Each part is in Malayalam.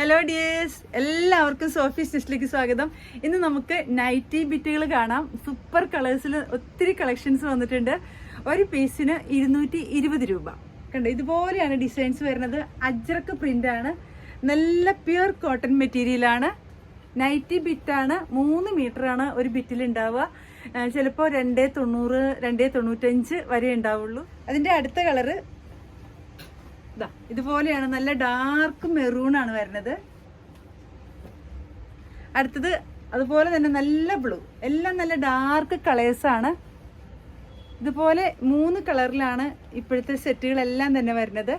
ഹലോ ഡിയേഴ്സ് എല്ലാവർക്കും സോഫി സ്റ്റിച്ചിലേക്ക് സ്വാഗതം. ഇന്ന് നമുക്ക് നൈറ്റി ബിറ്റുകൾ കാണാം. സൂപ്പർ കളേഴ്സിൽ ഒത്തിരി കളക്ഷൻസ് വന്നിട്ടുണ്ട്. ഒരു പീസിന് ഇരുന്നൂറ്റി ഇരുപത് രൂപ. കണ്ടോ ഇതുപോലെയാണ് ഡിസൈൻസ് വരുന്നത്. അജ്രക്ക് പ്രിന്റ് ആണ്. നല്ല പ്യുർ കോട്ടൺ മെറ്റീരിയലാണ് നൈറ്റി ബിറ്റാണ് മൂന്ന് മീറ്റർ ആണ് ഒരു ബിറ്റിൽ ഉണ്ടാവുക. ചിലപ്പോൾ രണ്ടേ തൊണ്ണൂറ് രണ്ടേ തൊണ്ണൂറ്റഞ്ച് വരെ ഉണ്ടാവുള്ളൂ. അതിന്റെ അടുത്ത കളറ് ഇതുപോലെയാണ് നല്ല ഡാർക്ക് മെറൂൺ ആണ് വരുന്നത്. അടുത്തത് അതുപോലെ തന്നെ നല്ല ബ്ലൂ എല്ലാം നല്ല ഡാർക്ക് കളേഴ്സ് ആണ്. ഇതുപോലെ മൂന്ന് കളറിലാണ് ഇപ്പോഴത്തെ സെറ്റുകളെല്ലാം തന്നെ വരുന്നത്.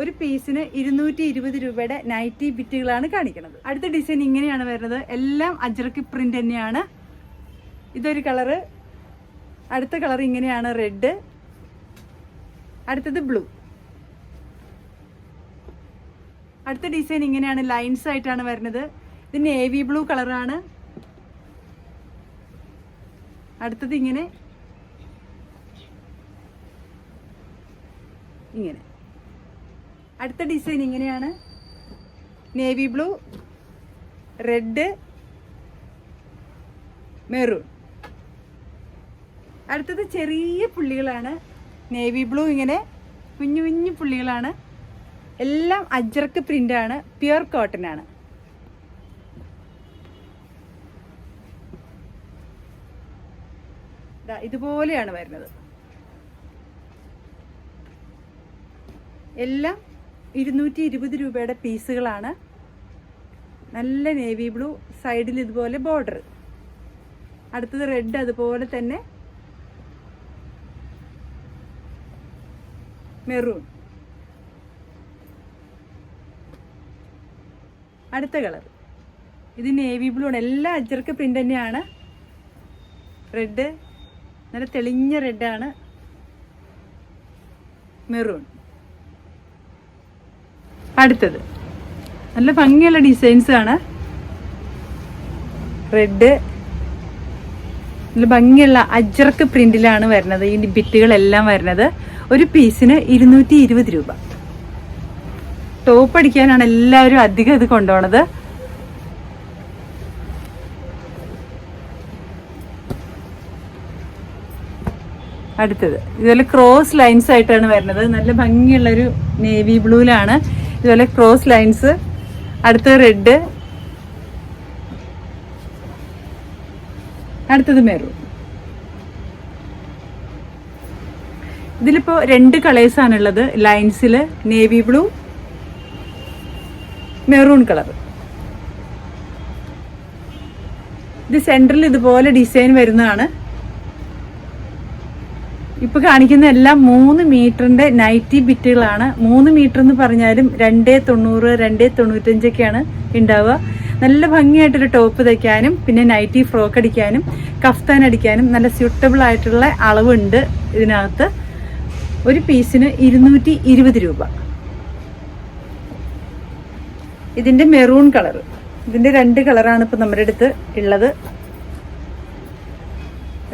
ഒരു പീസിന് ഇരുന്നൂറ്റി ഇരുപത് രൂപയുടെ നൈറ്റി ബിറ്റുകളാണ് കാണിക്കുന്നത്. അടുത്ത ഡിസൈൻ ഇങ്ങനെയാണ് വരുന്നത്. എല്ലാം അജ്രക്ക് പ്രിന്റ് തന്നെയാണ്. ഇതൊരു കളറ് അടുത്ത കളർ ഇങ്ങനെയാണ് റെഡ് അടുത്തത് ബ്ലൂ അടുത്ത ഡിസൈൻ ഇങ്ങനെയാണ് ലൈൻസ് ആയിട്ടാണ് വരുന്നത്. ഇത് നേവി ബ്ലൂ കളറാണ് അടുത്തത് ഇങ്ങനെ. ഇങ്ങനെ. അടുത്ത ഡിസൈൻ ഇങ്ങനെയാണ്. നേവി ബ്ലൂ റെഡ് മെറൂൺ അടുത്തത് ചെറിയ പുള്ളികളാണ്. നേവി ബ്ലൂ ഇങ്ങനെ കുഞ്ഞു കുഞ്ഞു പുള്ളികളാണ്. എല്ലാം അജ്രക്ക് ആണ് പ്യുർ കോട്ടൺ ആണ്. ഇതുപോലെയാണ് വരുന്നത്. എല്ലാം ഇരുന്നൂറ്റി ഇരുപത് രൂപയുടെ പീസുകളാണ്. നല്ല നേവി ബ്ലൂ സൈഡിൽ ഇതുപോലെ ബോർഡർ അടുത്തത് റെഡ് അതുപോലെ തന്നെ. മെറൂൺ അടുത്ത കളർ. ഇത് നേവി ബ്ലൂ ആണ്. എല്ലാ അജർക്ക് പ്രിന്റ് തന്നെയാണ്. റെഡ് നല്ല തെളിഞ്ഞ റെഡാണ് മെറൂൺ അടുത്തത്. നല്ല ഭംഗിയുള്ള ഡിസൈൻസ് ആണ്. റെഡ് നല്ല ഭംഗിയുള്ള അജർക്ക് പ്രിന്റിലാണ് വരുന്നത്. ഈ ബിറ്റുകളെല്ലാം വരുന്നത്. ഒരു പീസിന് ഇരുന്നൂറ്റി രൂപ. ടോപ്പ് അടിക്കാനാണ് എല്ലാവരും അധികം ഇത് കൊണ്ടുപോണത്. അടുത്തത്. ഇതുപോലെ ക്രോസ് ലൈൻസ് ആയിട്ടാണ് വരുന്നത്. നല്ല ഭംഗിയുള്ളൊരു നേവി ബ്ലൂവിലാണ് ഇതുപോലെ ക്രോസ് ലൈൻസ് അടുത്തത് റെഡ് അടുത്തത് മെറൂൺ ഇതിലിപ്പോ രണ്ട് കളേഴ്സാണുള്ളത് ലൈൻസിൽ നേവി ബ്ലൂ മെറൂൺ കളർ. ഇത് സെന്ററിൽ ഇതുപോലെ ഡിസൈൻ വരുന്നതാണ്. ഇപ്പൊ കാണിക്കുന്ന എല്ലാം മൂന്ന് മീറ്ററിന്റെ നൈറ്റി ബിറ്റുകളാണ്. മൂന്ന് മീറ്റർ എന്ന് പറഞ്ഞാലും രണ്ടേ തൊണ്ണൂറ് രണ്ടേ തൊണ്ണൂറ്റഞ്ചൊക്കെയാണ് ഉണ്ടാവുക. നല്ല ഭംഗിയായിട്ടൊരു ടോപ്പ് തയ്ക്കാനും പിന്നെ നൈറ്റി ഫ്രോക്ക് അടിക്കാനും കഫ്താൻ അടിക്കാനും നല്ല സ്യൂട്ടബിൾ ആയിട്ടുള്ള അളവുണ്ട് ഇതിനകത്ത്. ഒരു പീസിന് ഇരുന്നൂറ്റി രൂപ. ഇതിന്റെ മെറൂൺ കളർ. ഇതിന്റെ രണ്ട് കളറാണ് ഇപ്പൊ നമ്മുടെ അടുത്ത് ഉള്ളത്.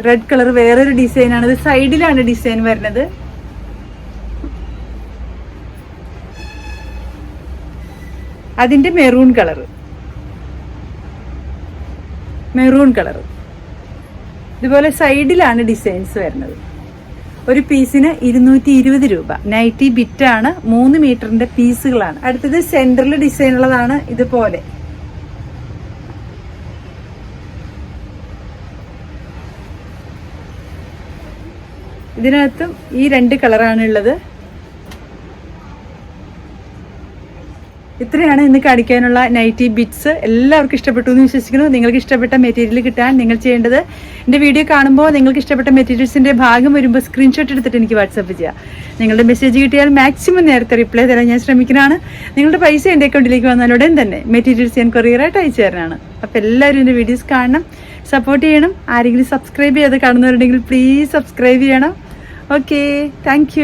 റെഡ് കളർ വേറൊരു ഡിസൈൻ ആണ് ഇത് സൈഡിലാണ് ഡിസൈൻ വരുന്നത്. അതിന്റെ മെറൂൺ കളർ. Maroon colour. ഇതുപോലെ സൈഡിലാണ് ഡിസൈൻസ് വരുന്നത്. ഒരു പീസിന് ഇരുന്നൂറ്റി ഇരുപത് രൂപ. നൈറ്റി ബിറ്റാണ് മൂന്ന് മീറ്ററിന്റെ പീസുകളാണ്. അടുത്തത് സെന്ററിൽ ഡിസൈൻ ഉള്ളതാണ് ഇതുപോലെ. ഇതിനകത്തും ഈ രണ്ട് കളറാണ് ഉള്ളത്. ഇത്രയാണ് ഇന്ന് കാണിക്കാനുള്ള നൈറ്റി ബിറ്റ്സ്. എല്ലാവർക്കും ഇഷ്ടപ്പെട്ടു എന്ന് വിശ്വസിക്കുന്നു. നിങ്ങൾക്ക് ഇഷ്ടപ്പെട്ട മെറ്റീരിയൽ കിട്ടാൻ നിങ്ങൾ ചെയ്യേണ്ടത് എന്റെ വീഡിയോ കാണുമ്പോൾ നിങ്ങൾക്ക് ഇഷ്ടപ്പെട്ട മെറ്റീരിയൽസിന്റെ ഭാഗം വരുമ്പോൾ സ്ക്രീൻഷോട്ട് എടുത്തിട്ട് എനിക്ക് വാട്സപ്പ് ചെയ്യുക നിങ്ങളുടെ മെസ്സേജ് കിട്ടിയാൽ മാക്സിമം നേരത്തെ റിപ്ലൈ തരാൻ ഞാൻ ശ്രമിക്കുന്നതാണ്. നിങ്ങളുടെ പൈസ എന്റെ അക്കൗണ്ടിലേക്ക് വന്നാൽ ഉടൻ തന്നെ മെറ്റീരിയൽസ് ഞാൻ കൊറിയറായിട്ട് അയച്ചു തരാനാണ്. അപ്പോൾ എല്ലാവരും എന്റെ വീഡിയോസ് കാണണം സപ്പോർട്ട് ചെയ്യണം. ആരെങ്കിലും സബ്സ്ക്രൈബ് ചെയ്യാതെ കാണുന്നവരുണ്ടെങ്കിൽ പ്ലീസ് സബ്സ്ക്രൈബ് ചെയ്യണം. Okay thank